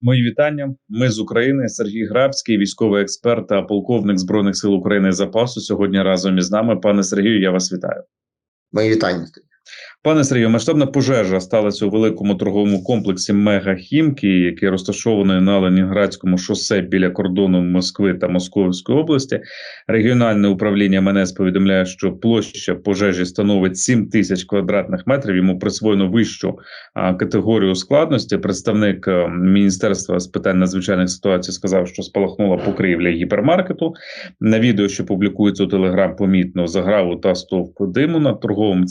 Мої вітання. Ми з України. Сергій Грабський, військовий експерт та полковник збройних сил України запасу. Сьогодні разом із нами. Пане Сергію, я вас вітаю. Мої вітання. Пане Сергію, масштабна пожежа сталася у великому торговому комплексі Мегахімки, який розташований на Ленінградському шосе біля кордону Москви та Московської області. Регіональне управління МНС повідомляє, що площа пожежі становить 7 тисяч квадратних метрів. Йому присвоєно вищу категорію складності. Представник міністерства з питань надзвичайних ситуацій сказав, що спалахнула покрівля гіпермаркету. На відео, що публікується у Телеграм, помітно заграву та стовп диму над торговим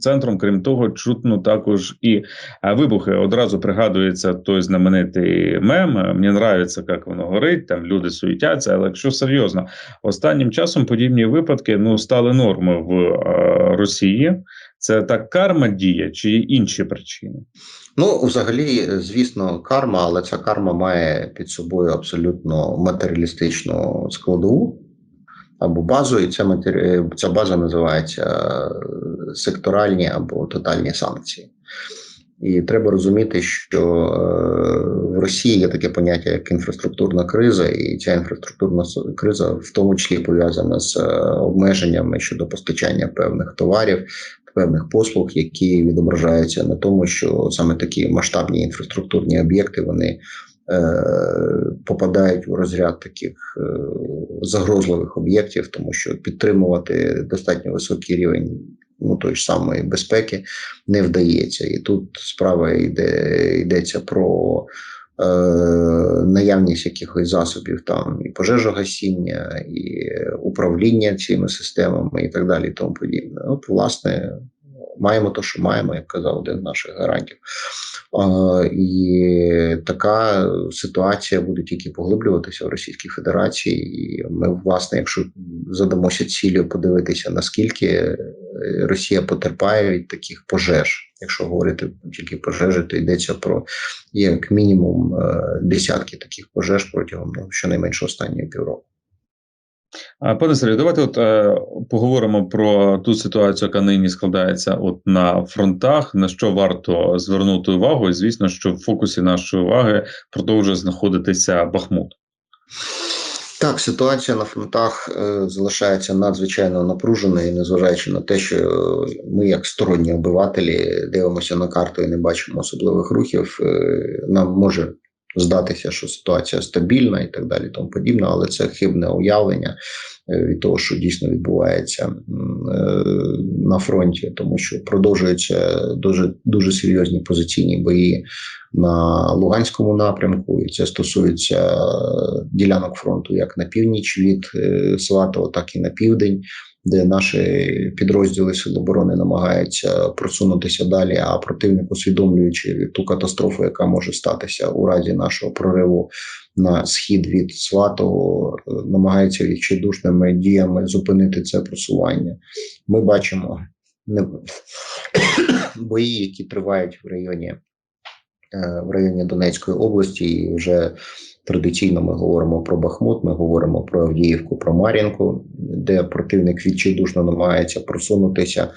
центром. Крім того, чутно також і вибухи. Одразу пригадується той знаменитий мем. Мені нравиться, як воно горить. Там люди суетяться. Але якщо серйозно, останнім часом подібні випадки ну стали нормою в Росії. Це так карма діє чи інші причини? Ну, взагалі, звісно, карма, але ця карма має під собою абсолютно матеріалістичну складову або базу, і ця матері... ця база називається е, секторальні або тотальні санкції. І треба розуміти, що е, в Росії є таке поняття як інфраструктурна криза, і ця інфраструктурна криза в тому числі пов'язана з е, обмеженнями щодо постачання певних товарів, певних послуг, які відображаються на тому, що саме такі масштабні інфраструктурні об'єкти вони попадають у розряд таких е, загрозливих об'єктів, тому що підтримувати достатньо високий рівень ну, той ж самої безпеки не вдається. І тут справа йде йдеться про. Е, наявність якихось засобів там і пожежогасіння, і управління цими системами, і так далі, і тому подібне. От, власне, маємо те, що маємо, як казав один з наших гарантів. І така ситуація буде тільки поглиблюватися в Російській Федерації. І ми, власне, якщо задамося цілею подивитися, наскільки е, Росія потерпає від таких пожеж. Якщо говорити тільки пожежі, то йдеться про як мінімум е, десятки таких пожеж протягом ну, щонайменше останньої півроку. Пане Сергію, давайте от е, поговоримо про ту ситуацію, яка нині складається от на фронтах. На що варто звернути увагу, і звісно, що в фокусі нашої уваги продовжує знаходитися Бахмут. Так, ситуація на фронтах е, залишається надзвичайно напруженою, незважаючи на те, що ми, як сторонні обивателі, дивимося на карту і не бачимо особливих рухів. Е, нам може здатися, що ситуація стабільна і так далі, тому подібне, але це хибне уявлення е, від того, що дійсно відбувається е, на фронті, тому що продовжуються дуже дуже серйозні позиційні бої на Луганському напрямку, і це стосується ділянок фронту як на північ від е, Сватова, так і на південь де наші підрозділи Сил оборони намагаються просунутися далі. А противник, усвідомлюючи ту катастрофу, яка може статися у разі нашого прориву на схід від Сватого, намагається відчайдушними діями зупинити це просування. Ми бачимо бої, які тривають в районі. Е, в районі Донецької області і вже Традиційно ми говоримо про Бахмут, ми говоримо про Авдіївку, про Мар'їнку, де противник відчайдушно намагається просунутися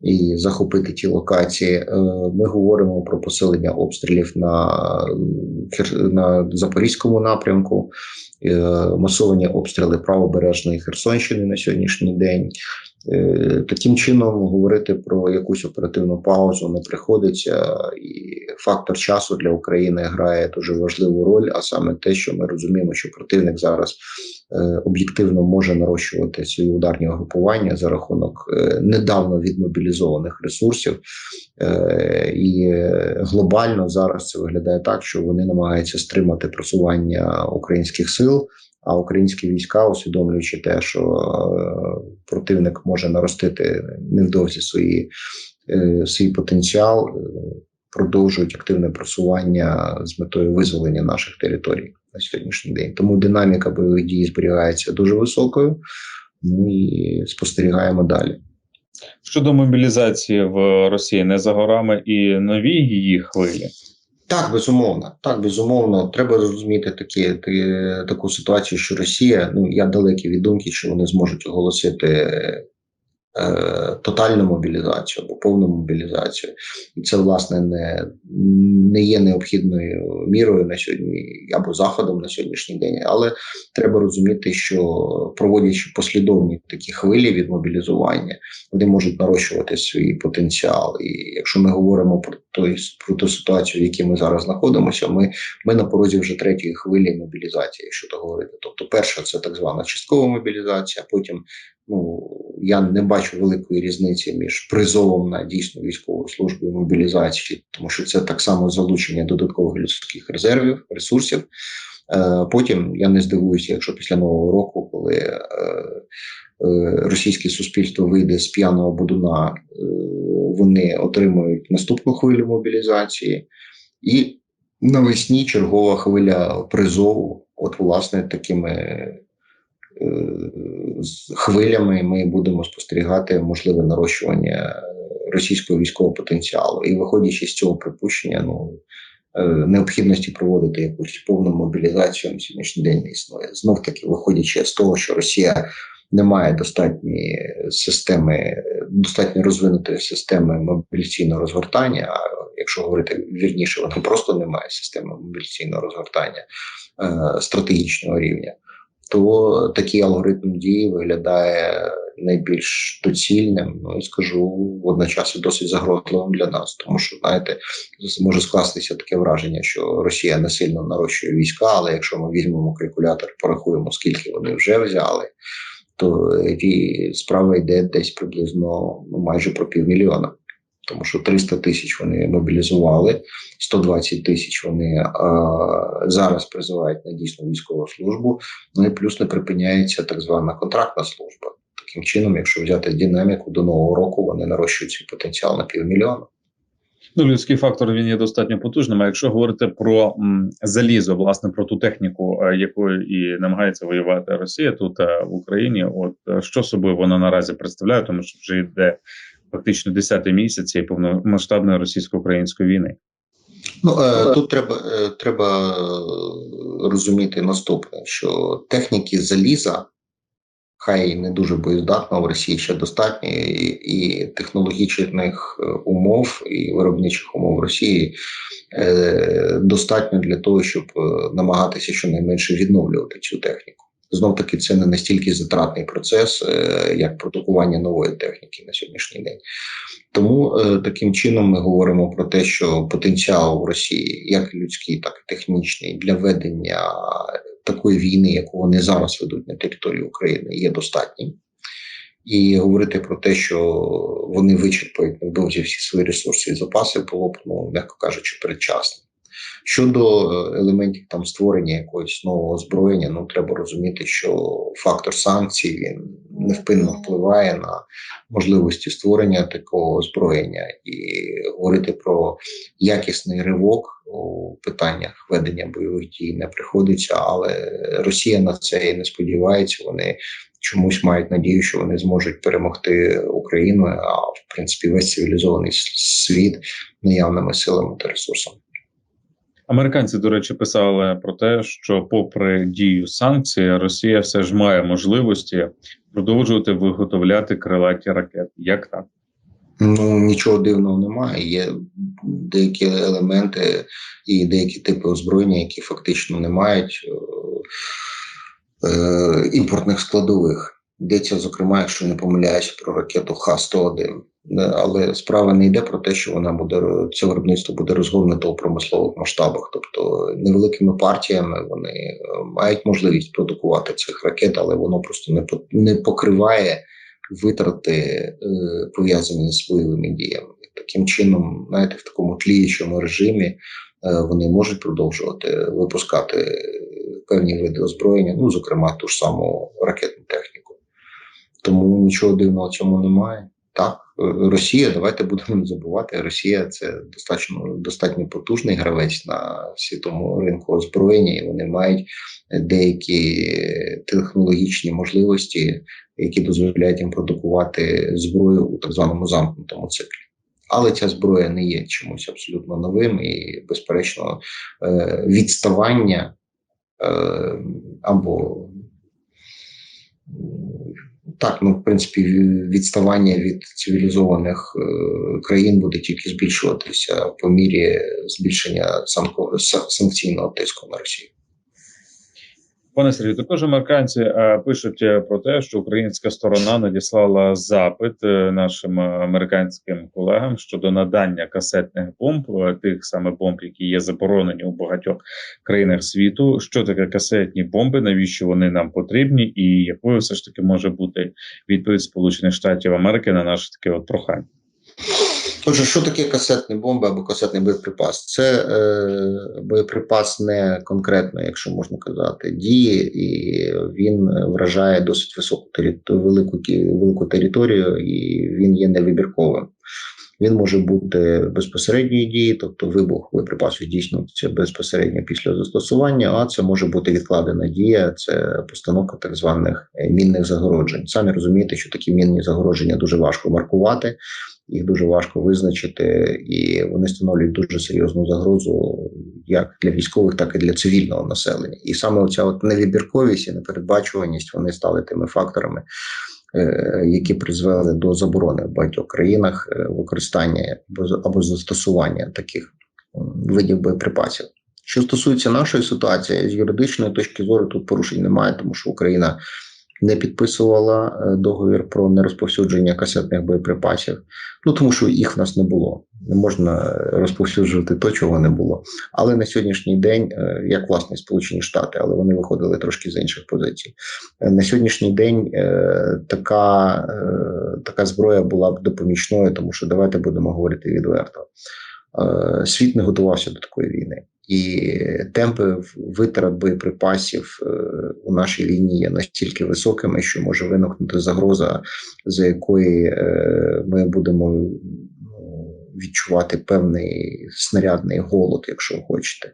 і захопити ті локації. Е, ми говоримо про посилення обстрілів на на Запорізькому напрямку, е, масовані обстріли правобережної Херсонщини на сьогоднішній день. Е, таким чином говорити про якусь оперативну паузу не приходиться, і фактор часу для України грає дуже важливу роль, а саме те, що ми розуміємо, що противник зараз е, об'єктивно може нарощувати свої ударні групування за рахунок е, недавно відмобілізованих ресурсів, і глобально зараз це виглядає так, що вони намагаються стримати просування українських сил. А українські війська, усвідомлюючи те, що е, противник може наростити невдовзі свої, е, свій потенціал, е, продовжують активне просування з метою визволення наших територій на сьогоднішній день. Тому динаміка бойових дій зберігається дуже високою. І спостерігаємо далі. Щодо мобілізації в Росії не за горами і нові її хвилі. Так, безумовно, так безумовно, треба розуміти такі, таку ситуацію, що Росія, ну я далекий від думки, що вони зможуть оголосити тотальну мобілізацію або повну мобілізацію. І це, власне, не, не є необхідною мірою на сьогодні або заходом на сьогоднішній день. Але треба розуміти, що проводячи послідовні такі хвилі від мобілізування, вони можуть нарощувати свій потенціал. І якщо ми говоримо про той про ту ситуацію, в якій ми зараз знаходимося, ми, ми на порозі вже третьої хвилі мобілізації, якщо так говорити. Тобто, перша це так звана часткова мобілізація. Потім ну я не бачу великої різниці між призовом на дійсну військову службу і мобілізації, тому що це так само залучення додаткових людських резервів, ресурсів. Е, потім я не здивуюся, якщо після нового року, коли е, е, російське суспільство вийде з п'яного будуна, вони отримують наступну хвилю мобілізації, і навесні чергова хвиля призову. От, власне, такими хвилями ми будемо спостерігати можливе нарощування російського військового потенціалу. І виходячи з цього припущення, ну Е, необхідності проводити якусь повну мобілізацію на сьогоднішній день не існує. Знов таки, виходячи з того, що Росія не має достатньої системи, достатньо розвинутої системи мобілізаційного розгортання. А якщо говорити вірніше, вона просто не має системи мобілізаційного розгортання е, стратегічного рівня то такий алгоритм дії виглядає найбільш доцільним. Ну і скажу водночас і досить загрозливим для нас, тому що знаєте, може скластися таке враження, що Росія не сильно нарощує війська, але якщо ми візьмемо калькулятор, порахуємо скільки вони вже взяли. То і справа йде десь приблизно ну, майже про півмільйона тому що 300 тисяч вони мобілізували, 120 тисяч вони а, зараз призивають на дійсну військову службу. Ну і плюс не припиняється так звана контрактна служба. Таким чином, якщо взяти динаміку до нового року, вони нарощують свій потенціал на півмільйона. Ну, людський фактор він є достатньо потужним. А якщо говорити про м, залізо, власне, про ту техніку, е, якою і намагається воювати Росія тут е, в Україні, от е, що собою вона наразі представляє, тому що вже йде фактично 10 місяць цієї повномасштабної російсько-української війни. Ну е, тут треба е, треба розуміти наступне: що техніки заліза, хай не дуже боєздатна в Росії ще достатньо, і, і технологічних е, умов і виробничих умов Росії е, достатньо для того, щоб намагатися щонайменше відновлювати цю техніку. Знов таки це не настільки затратний процес, е, як продукування нової техніки на сьогоднішній день. Тому е, таким чином ми говоримо про те, що потенціал в Росії, як людський, так і технічний, для ведення такої війни, яку вони зараз ведуть на території України, є достатнім. І говорити про те, що вони вичерпають невдовзі всі свої ресурси і запаси, було б, ну м'яко кажучи, передчасно. Щодо е, елементів там створення якогось нового озброєння, ну треба розуміти, що фактор санкцій він невпинно впливає на можливості створення такого озброєння і говорити про якісний ривок у питаннях ведення бойових дій не приходиться, але Росія на це і не сподівається. Вони чомусь мають надію, що вони зможуть перемогти Україну, а в принципі весь цивілізований світ наявними силами та ресурсами. Американці, до речі, писали про те, що, попри дію санкцій, Росія все ж має можливості продовжувати виготовляти крилаті ракети. Як так? Ну нічого дивного немає. Є деякі елементи і деякі типи озброєння, які фактично не мають е, імпортних складових. Йдеться, зокрема, якщо не помиляюся про ракету Х-101. Але справа не йде про те, що вона буде це виробництво буде розгорнуто у промислових масштабах, тобто невеликими партіями вони е, мають можливість продукувати цих ракет, але воно просто не не покриває витрати е, пов'язані з бойовими діями. Таким чином, знаєте, в такому тліючому режимі е, вони можуть продовжувати випускати певні види озброєння, ну зокрема ту ж саму ракетну техніку. Тому нічого дивного в цьому немає. Так, е, Росія, давайте будемо не забувати. Росія це достатньо достатньо потужний гравець на світовому ринку озброєння, і вони мають деякі технологічні можливості, які дозволяють їм продукувати зброю у так званому замкнутому циклі. Але ця зброя не є чимось абсолютно новим і, безперечно, е, відставання е, або Так, ну в принципі, ві- відставання від цивілізованих е, країн буде тільки збільшуватися по мірі збільшення санкційного тиску на Росію. Пане Сергію, також американці е, пишуть е, про те, що українська сторона надіслала запит е, нашим американським колегам щодо надання касетних бомб, тих саме бомб, які є заборонені у багатьох країнах світу. Що таке касетні бомби? Навіщо вони нам потрібні, і якою все ж таки може бути відповідь Сполучених Штатів Америки на наше таке от прохання? Отже, що таке касетні бомби або касетний боєприпас? Це е, боєприпас не конкретно, якщо можна казати, діє, і він вражає досить високу териту- велику, велику територію, і він є невибірковим. Він може бути безпосередньої дії, тобто вибух боєприпасу здійснюється безпосередньо після застосування, а це може бути відкладена дія, це постановка так званих е, мінних загороджень. Самі розумієте, що такі мінні загородження дуже важко маркувати, їх дуже важко визначити, і вони становлюють дуже серйозну загрозу як для військових, так і для цивільного населення. І саме оця от невибірковість і непередбачуваність вони стали тими факторами, е, які призвели до заборони в багатьох країнах е, використання або застосування таких видів боєприпасів. Що стосується нашої ситуації, з юридичної точки зору тут порушень немає, тому що Україна не підписувала е, договір про нерозповсюдження касетних боєприпасів. Ну тому що їх в нас не було. Не можна е, розповсюджувати то, чого не було. Але на сьогоднішній день, е, як власне Сполучені Штати, але вони виходили трошки з інших позицій. На сьогоднішній день така, така зброя була б допомічною, тому що давайте будемо говорити відверто. Е, Світ не готувався до такої війни, і темпи витрат боєприпасів е, у нашій війні є настільки високими, що може виникнути загроза, за якої е, ми будемо ну, відчувати певний снарядний голод, якщо хочете.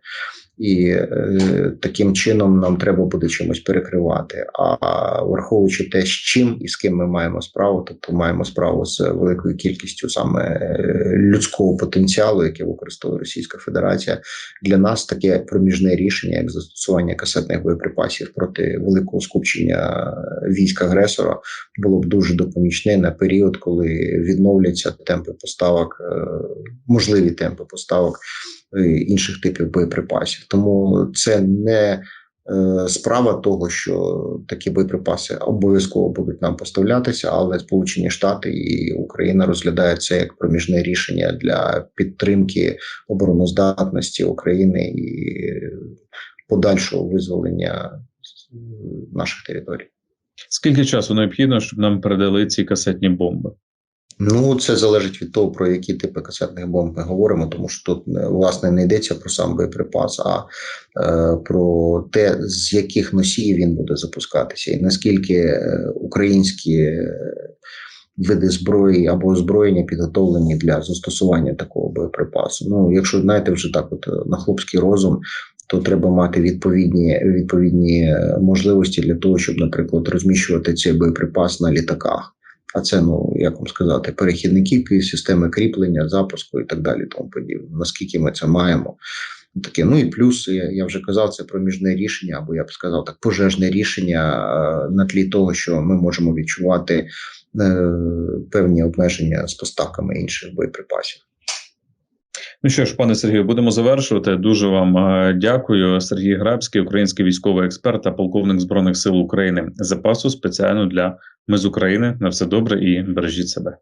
І е, таким чином нам треба буде чимось перекривати. А враховуючи те, з чим і з ким ми маємо справу, тобто маємо справу з великою кількістю саме е, людського потенціалу, який використовує Російська Федерація, для нас таке проміжне рішення, як застосування касетних боєприпасів проти великого скупчення військ агресора, було б дуже допомічне на період, коли відновляться темпи поставок, е, можливі темпи поставок е, інших типів боєприпасів. Тому це не е, справа того, що такі боєприпаси обов'язково будуть нам поставлятися, але Сполучені Штати і Україна розглядають це як проміжне рішення для підтримки обороноздатності України і подальшого визволення наших територій. Скільки часу необхідно, щоб нам передали ці касетні бомби? Ну, це залежить від того, про які типи касетних бомб ми говоримо, тому що тут е, власне не йдеться про сам боєприпас, а е, про те, з яких носіїв він буде запускатися, і наскільки е, українські е, види зброї або озброєння підготовлені для застосування такого боєприпасу. Ну, якщо знаєте, вже так, от на хлопський розум. То треба мати відповідні відповідні можливості для того, щоб, наприклад, розміщувати цей боєприпас на літаках. А це, ну як вам сказати, перехідники, системи кріплення, запуску і так далі. Тому подібне. Наскільки ми це маємо? Таке, ну і плюс я, я вже казав, це проміжне рішення, або я б сказав так, пожежне рішення е, на тлі того, що ми можемо відчувати е, певні обмеження з поставками інших боєприпасів. Ну що ж, пане Сергію, будемо завершувати. Дуже вам е, дякую. Сергій Грабський, український військовий експерт та полковник збройних сил України запасу спеціально для ми з України. На все добре і бережіть себе.